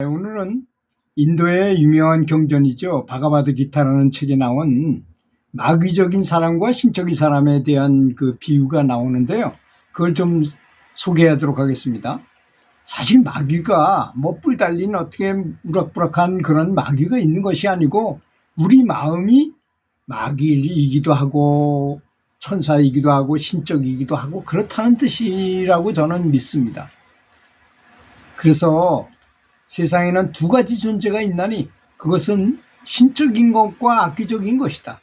네, 오늘은 인도의 유명한 경전이죠. 바가바드 기타라는 책에 나온 마귀적인 사람과 신적인 사람에 대한 그 비유가 나오는데요. 그걸 좀 소개하도록 하겠습니다. 사실 마귀가 뭐뿔 달린 어떻게 우락부락한 그런 마귀가 있는 것이 아니고 우리 마음이 마귀이기도 하고 천사이기도 하고 신적이기도 하고 그렇다는 뜻이라고 저는 믿습니다. 그래서 세상에는 두 가지 존재가 있나니 그것은 신적인 것과 악귀적인 것이다.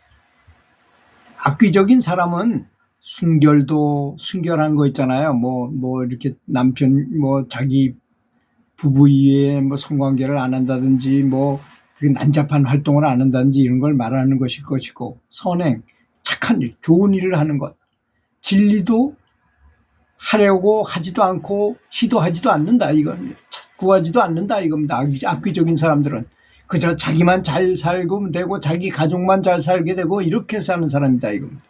악귀적인 사람은 순결도 순결한 거 있잖아요. 뭐, 뭐, 이렇게 남편, 뭐, 자기 부부 이외에 뭐 성관계를 안 한다든지 뭐, 난잡한 활동을 안 한다든지 이런 걸 말하는 것일 것이고, 선행, 착한 일, 좋은 일을 하는 것, 진리도 하려고 하지도 않고 시도하지도 않는다. 이건 구하지도 않는다. 이겁니다. 악귀- 악귀적인 사람들은. 그저 자기만 잘 살고 되고 자기 가족만 잘 살게 되고 이렇게 사는 사람이다. 이겁니다.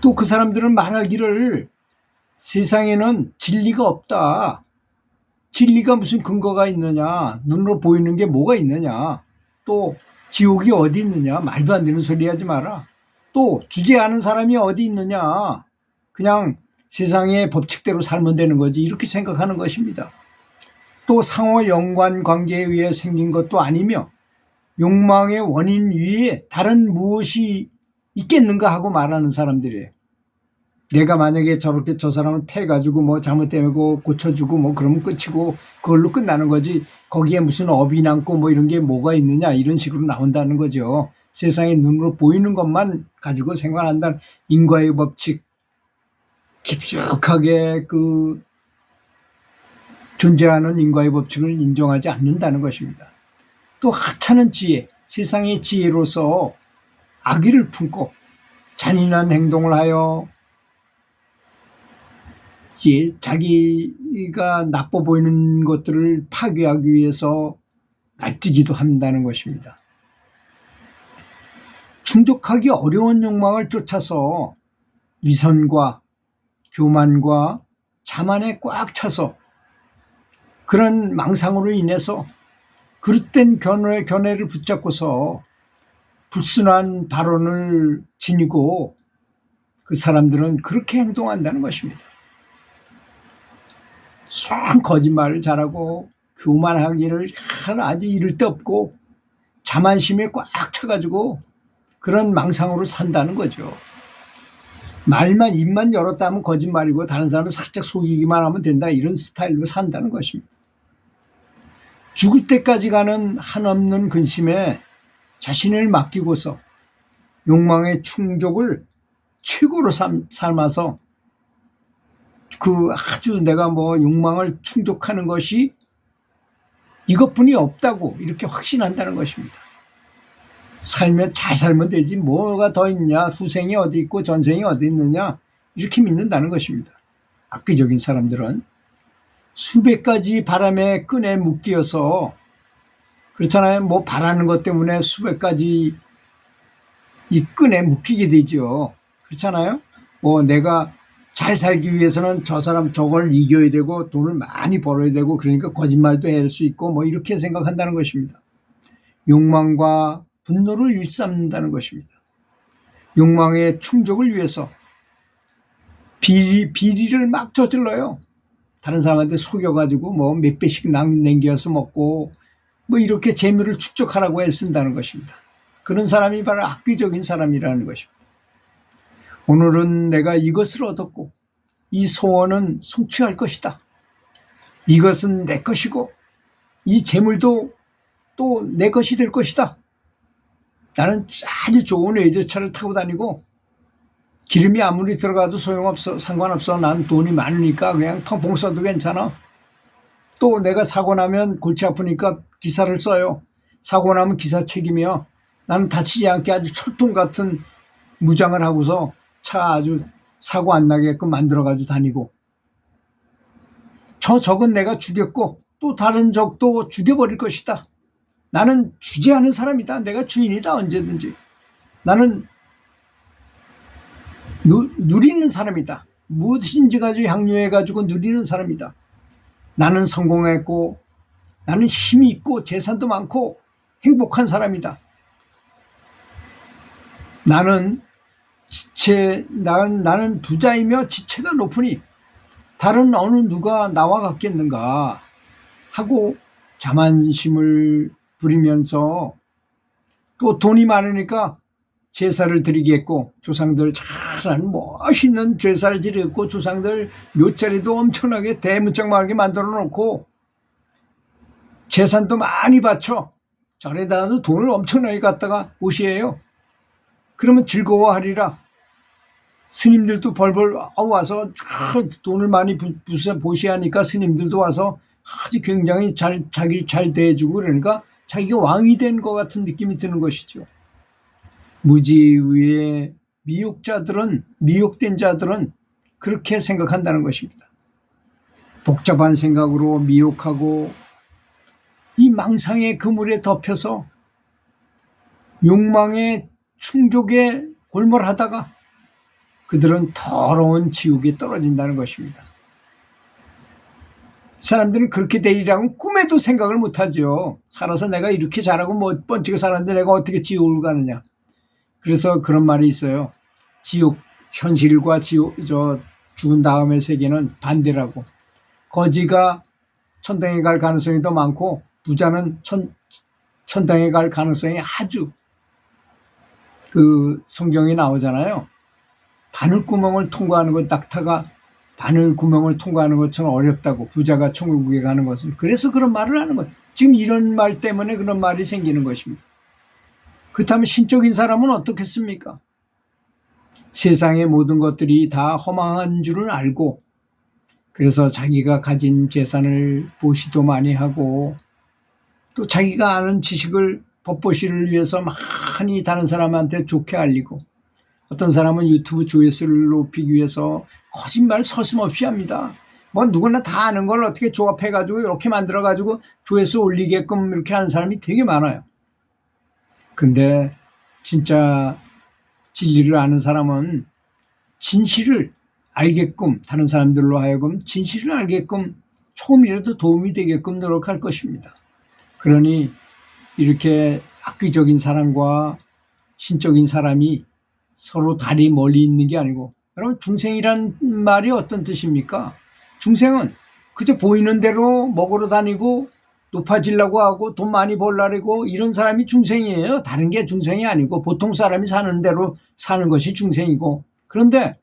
또 그 사람들은 말하기를 세상에는 진리가 없다. 진리가 무슨 근거가 있느냐. 눈으로 보이는 게 뭐가 있느냐. 또 지옥이 어디 있느냐. 말도 안 되는 소리 하지 마라. 또 주제하는 사람이 어디 있느냐. 그냥 세상의 법칙대로 살면 되는 거지 이렇게 생각하는 것입니다. 또 상호 연관 관계에 의해 생긴 것도 아니며 욕망의 원인 위에 다른 무엇이 있겠는가 하고 말하는 사람들이에요. 내가 만약에 저렇게 저 사람을 패가지고 뭐 잘못되고 고쳐주고 뭐 그러면 끝이고 그걸로 끝나는 거지 거기에 무슨 업이 남고 뭐 이런 게 뭐가 있느냐 이런 식으로 나온다는 거죠. 세상에 눈으로 보이는 것만 가지고 생활한다는 인과의 법칙 깊숙하게 그 존재하는 인과의 법칙을 인정하지 않는다는 것입니다. 또 하찮은 지혜, 세상의 지혜로서 악의를 품고 잔인한 행동을 하여 예, 자기가 나빠 보이는 것들을 파괴하기 위해서 날뛰기도 한다는 것입니다. 충족하기 어려운 욕망을 쫓아서 위선과 교만과 자만에 꽉 차서 그런 망상으로 인해서 그릇된 견해, 견해를 붙잡고서 불순한 발언을 지니고 그 사람들은 그렇게 행동한다는 것입니다. 수한 거짓말을 잘하고 교만하기를 아주 이를 데 없고 자만심에 꽉 차가지고 그런 망상으로 산다는 거죠. 말만 입만 열었다 하면 거짓말이고 다른 사람을 살짝 속이기만 하면 된다 이런 스타일로 산다는 것입니다. 죽을 때까지 가는 한없는 근심에 자신을 맡기고서 욕망의 충족을 최고로 삼, 삶아서 그 아주 내가 뭐 욕망을 충족하는 것이 이것뿐이 없다고 이렇게 확신한다는 것입니다. 살면 잘 살면 되지 뭐가 더 있냐 후생이 어디 있고 전생이 어디 있느냐 이렇게 믿는다는 것입니다. 악기적인 사람들은 수백 가지 바람의 끈에 묶여서 그렇잖아요. 뭐 바라는 것 때문에 수백 가지 이 끈에 묶이게 되죠. 그렇잖아요. 뭐 내가 잘 살기 위해서는 저 사람 저걸 이겨야 되고 돈을 많이 벌어야 되고 그러니까 거짓말도 할 수 있고 뭐 이렇게 생각한다는 것입니다. 욕망과 분노를 일삼는다는 것입니다. 욕망의 충족을 위해서 비리, 비리를 막 저질러요. 다른 사람한테 속여가지고 뭐 몇 배씩 남- 남겨서 먹고 뭐 이렇게 재물을 축적하라고 애쓴다는 것입니다. 그런 사람이 바로 악귀적인 사람이라는 것입니다. 오늘은 내가 이것을 얻었고 이 소원은 성취할 것이다. 이것은 내 것이고 이 재물도 또 내 것이 될 것이다. 나는 아주 좋은 외제차를 타고 다니고 기름이 아무리 들어가도 소용없어 상관없어. 난 돈이 많으니까 그냥 펑펑 써도 괜찮아. 또 내가 사고 나면 골치 아프니까 기사를 써요. 사고 나면 기사 책임이야. 나는 다치지 않게 아주 철통 같은 무장을 하고서 차 아주 사고 안 나게끔 만들어 가지고 다니고. 저 적은 내가 죽였고 또 다른 적도 죽여버릴 것이다 나는 주제하는 사람이다 내가 주인이다 언제든지 나는 누, 누리는 사람이다. 무엇인지 가지고 향유해 가지고 누리는 사람이다. 나는 성공했고 나는 힘이 있고 재산도 많고 행복한 사람이다. 나는 지체, 나는, 나는 부자이며 지체가 높으니 다른 어느 누가 나와 같겠는가 하고 자만심을 부리면서 또 돈이 많으니까 제사를 드리겠고 조상들 잘하는 멋있는 제사를 드리겠고 조상들 묘자리도 엄청나게 대문짝만하게 만들어 놓고 재산도 많이 바쳐 절에다가도 돈을 엄청나게 갖다가 오시에요. 그러면 즐거워하리라. 스님들도 벌벌 와서 돈을 많이 부, 부서 보시하니까 스님들도 와서 아주 굉장히 잘 자기 잘 대해주고 그러니까 자기가 왕이 된 것 같은 느낌이 드는 것이죠. 무지의 미혹자들은 미혹된 자들은 그렇게 생각한다는 것입니다. 복잡한 생각으로 미혹하고 이 망상의 그물에 덮여서 욕망의 충족에 골몰하다가 그들은 더러운 지옥에 떨어진다는 것입니다. 사람들은 그렇게 되리라고 꿈에도 생각을 못하죠. 살아서 내가 이렇게 잘하고 뭐 번지게 살았는데 내가 어떻게 지옥을 가느냐. 그래서 그런 말이 있어요. 지옥 현실과 지옥 저 죽은 다음의 세계는 반대라고. 거지가 천당에 갈 가능성이 더 많고 부자는 천, 천당에 갈 가능성이 아주 그 성경에 나오잖아요. 바늘구멍을 통과하는 것, 낙타가 바늘 구멍을 통과하는 것처럼 어렵다고 부자가 천국에 가는 것은 그래서 그런 말을 하는 거예요. 지금 이런 말 때문에 그런 말이 생기는 것입니다. 그렇다면 신적인 사람은 어떻겠습니까? 세상의 모든 것들이 다 허망한 줄을 알고 그래서 자기가 가진 재산을 보시도 많이 하고 또 자기가 아는 지식을 법보시를 위해서 많이 다른 사람한테 좋게 알리고 어떤 사람은 유튜브 조회수를 높이기 위해서 거짓말 서슴없이 합니다. 뭐 누구나 다 아는 걸 어떻게 조합해가지고 이렇게 만들어가지고 조회수 올리게끔 이렇게 하는 사람이 되게 많아요. 근데 진짜 진리를 아는 사람은 진실을 알게끔 다른 사람들로 하여금 진실을 알게끔 조금이라도 도움이 되게끔 노력할 것입니다. 그러니 이렇게 악귀적인 사람과 신적인 사람이 서로 다리 멀리 있는 게 아니고 여러분 중생이란 말이 어떤 뜻입니까? 중생은 그저 보이는 대로 먹으러 다니고 높아지려고 하고 돈 많이 벌라고 이런 사람이 중생이에요. 다른 게 중생이 아니고 보통 사람이 사는 대로 사는 것이 중생이고 그런데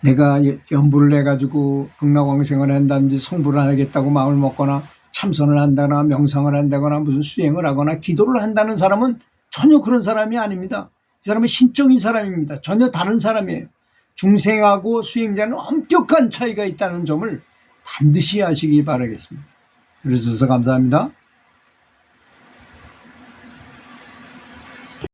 내가 연부를 해가지고 극락왕생을 한다든지 성불을 하겠다고 마음을 먹거나 참선을 한다거나 명상을 한다거나 무슨 수행을 하거나 기도를 한다는 사람은 전혀 그런 사람이 아닙니다. 이 사람은 신적인 사람입니다. 전혀 다른 사람이에요. 중생하고 수행자는 엄격한 차이가 있다는 점을 반드시 아시기 바라겠습니다. 들어주셔서 감사합니다.